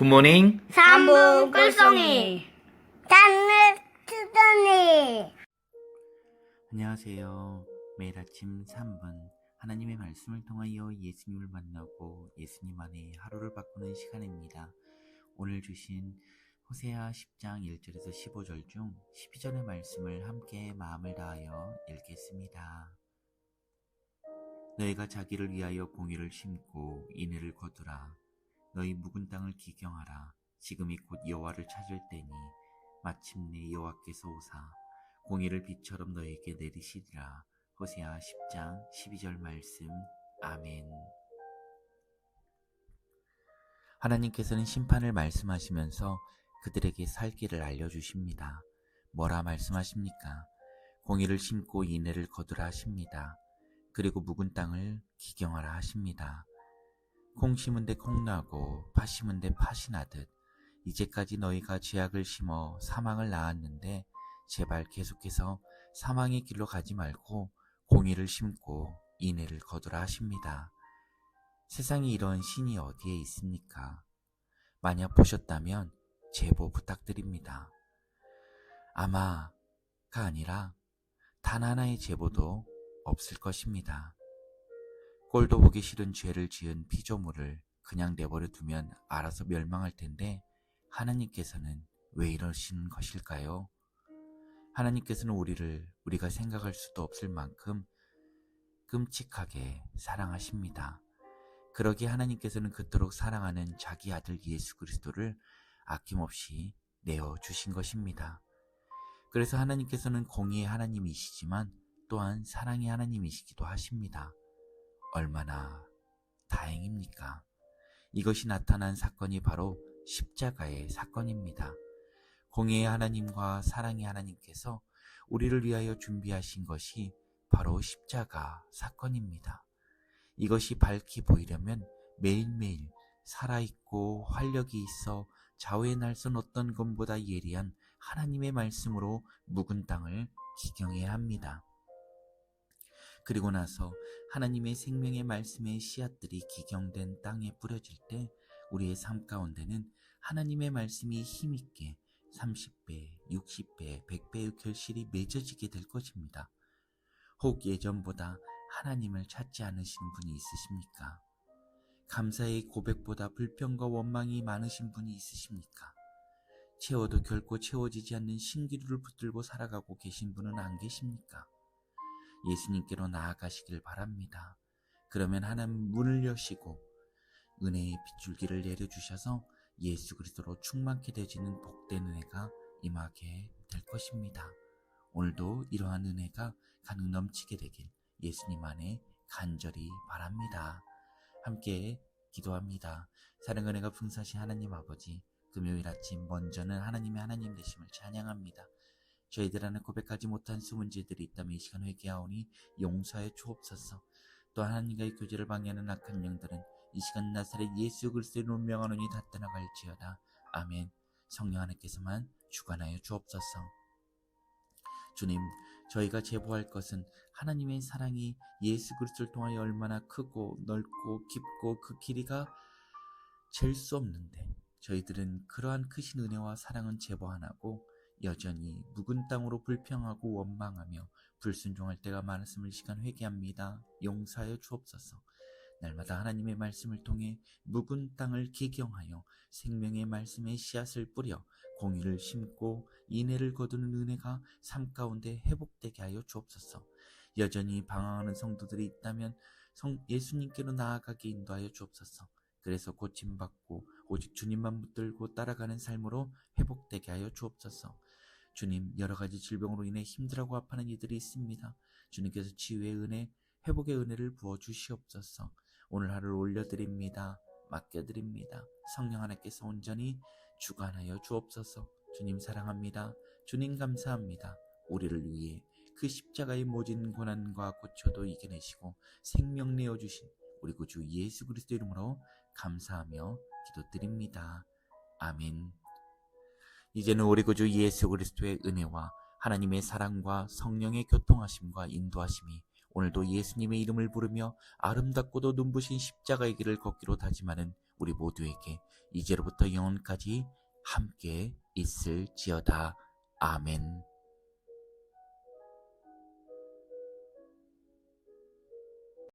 굿모닝. 삼분 꿀송이 단을 투더니 안녕하세요. 매일 아침 3분 하나님의 말씀을 통하여 예수님을 만나고 예수님 안에 하루를 바꾸는 시간입니다. 오늘 주신 호세아 10장 1절에서 15절 중 12절의 말씀을 함께 마음을 다하여 읽겠습니다. 너희가 자기를 위하여 공의를 심고 인애를 거두라. 너희 묵은 땅을 기경하라. 지금이 곧 여호와를 찾을 때니 마침내 여호와께서 오사 공의를 비처럼 너에게 내리시리라. 호세아 10장 12절 말씀. 아멘. 하나님께서는 심판을 말씀하시면서 그들에게 살 길을 알려주십니다. 뭐라 말씀하십니까? 공의를 심고 인애를 거두라 하십니다. 그리고 묵은 땅을 기경하라 하십니다. 콩 심은 데 콩 나고 파 심은 데 팥이 나듯 이제까지 너희가 죄악을 심어 사망을 낳았는데 제발 계속해서 사망의 길로 가지 말고 공의를 심고 인애를 거두라 하십니다. 세상에 이런 신이 어디에 있습니까? 만약 보셨다면 제보 부탁드립니다. 아마가 아니라 단 하나의 제보도 없을 것입니다. 꼴도 보기 싫은 죄를 지은 피조물을 그냥 내버려 두면 알아서 멸망할 텐데 하나님께서는 왜 이러시는 것일까요? 하나님께서는 우리를 우리가 생각할 수도 없을 만큼 끔찍하게 사랑하십니다. 그러기에 하나님께서는 그토록 사랑하는 자기 아들 예수 그리스도를 아낌없이 내어 주신 것입니다. 그래서 하나님께서는 공의의 하나님이시지만 또한 사랑의 하나님이시기도 하십니다. 얼마나 다행입니까? 이것이 나타난 사건이 바로 십자가의 사건입니다. 공의의 하나님과 사랑의 하나님께서 우리를 위하여 준비하신 것이 바로 십자가 사건입니다. 이것이 밝히 보이려면 매일매일 살아있고 활력이 있어 좌우의 날선 어떤 것보다 예리한 하나님의 말씀으로 묵은 땅을 기경해야 합니다. 그리고 나서 하나님의 생명의 말씀의 씨앗들이 기경된 땅에 뿌려질 때 우리의 삶 가운데는 하나님의 말씀이 힘있게 30배, 60배, 100배의 결실이 맺어지게 될 것입니다. 혹 예전보다 하나님을 찾지 않으시는 분이 있으십니까? 감사의 고백보다 불평과 원망이 많으신 분이 있으십니까? 채워도 결코 채워지지 않는 신기루를 붙들고 살아가고 계신 분은 안 계십니까? 예수님께로 나아가시길 바랍니다. 그러면 하나님 문을 여시고 은혜의 빗줄기를 내려주셔서 예수 그리스도로 충만케 되지는 복된 은혜가 임하게 될 것입니다. 오늘도 이러한 은혜가 가능 넘치게 되길 예수님 안에 간절히 바랍니다. 함께 기도합니다. 사랑과 은혜가 풍성하신 하나님 아버지 금요일 아침 먼저는 하나님의 하나님 되심을 찬양합니다. 저희들 안에 고백하지 못한 수문제들이 있다면 이 시간 회개하오니 용서해 주옵소서. 또 하나님과의 교제를 방해하는 악한 영들은 이 시간 나사렛 예수 그리스도의 운명하노니 다 떠나갈지어다. 아멘. 성령 하나님께서만 주관하여 주옵소서. 주님, 저희가 제보할 것은 하나님의 사랑이 예수 그리스도를 통하여 얼마나 크고 넓고 깊고 그 길이가 잴 수 없는데 저희들은 그러한 크신 은혜와 사랑은 제보 안 하고 여전히 묵은 땅으로 불평하고 원망하며 불순종할 때가 많았음을 이 시간 회개합니다. 용서하여 주옵소서. 날마다 하나님의 말씀을 통해 묵은 땅을 기경하여 생명의 말씀의 씨앗을 뿌려 공의를 심고 인애를 거두는 은혜가 삶 가운데 회복되게 하여 주옵소서. 여전히 방황하는 성도들이 있다면 성 예수님께로 나아가게 인도하여 주옵소서. 그래서 고침받고 오직 주님만 붙들고 따라가는 삶으로 회복되게 하여 주옵소서. 주님, 여러 가지 질병으로 인해 힘들어하고 아파하는 이들이 있습니다. 주님께서 치유의 은혜, 회복의 은혜를 부어 주시옵소서. 오늘 하루를 올려드립니다. 맡겨드립니다. 성령 하나님께서 온전히 주관하여 주옵소서. 주님 사랑합니다. 주님 감사합니다. 우리를 위해 그 십자가의 모진 고난과 고초도 이겨내시고 생명 내어 주신 우리 구주 예수 그리스도 이름으로 감사하며 기도드립니다. 아멘. 이제는 우리 구주 예수 그리스도의 은혜와 하나님의 사랑과 성령의 교통하심과 인도하심이 오늘도 예수님의 이름을 부르며 아름답고도 눈부신 십자가의 길을 걷기로 다짐하는 우리 모두에게 이제로부터 영원까지 함께 있을지어다. 아멘.